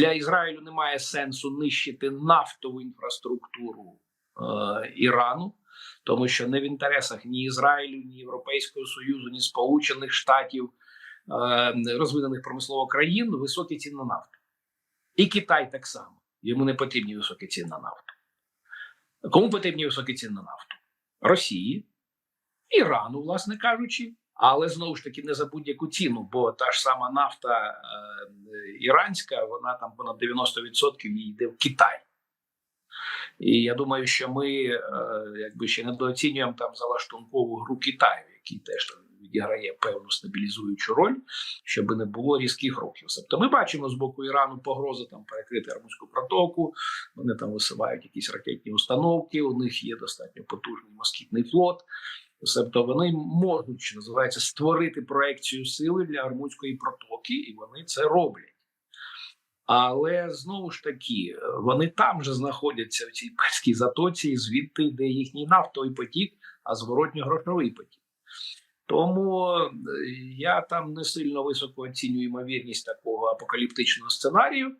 Для Ізраїлю немає сенсу нищити нафтову інфраструктуру е, Ірану, тому що не в інтересах ні Ізраїлю, ні Європейського Союзу, ні Сполучених Штатів е, розвинених промислово країн високі ціни на нафту. І Китай так само. Йому не потрібні високі ціни на нафту. Кому потрібні високі ціни на нафту? Росії, Ірану, власне кажучи, але знову ж таки не за будь-яку ціну, бо та ж сама нафта е, іранська, вона там понад 90% йде в Китай. І я думаю, що ми е, якби ще недооцінюємо там залаштункову гру Китаю, який теж там відіграє певну стабілізуючу роль, щоб не було різких рухів. Тобто ми бачимо з боку Ірану погрози там перекрити Армузьку протоку. Вони там висувають якісь ракетні установки. У них є достатньо потужний москітний флот. Тобто вони можуть, що називається, створити проекцію сили для Армузької протоки, і вони це роблять. Але знову ж таки, вони там же знаходяться в цій перській затоці, звідти йде їхній нафтовий потік, а зворотньо грошовий потік. Тому е, я там не сильно високо оцінюю ймовірність такого апокаліптичного сценарію.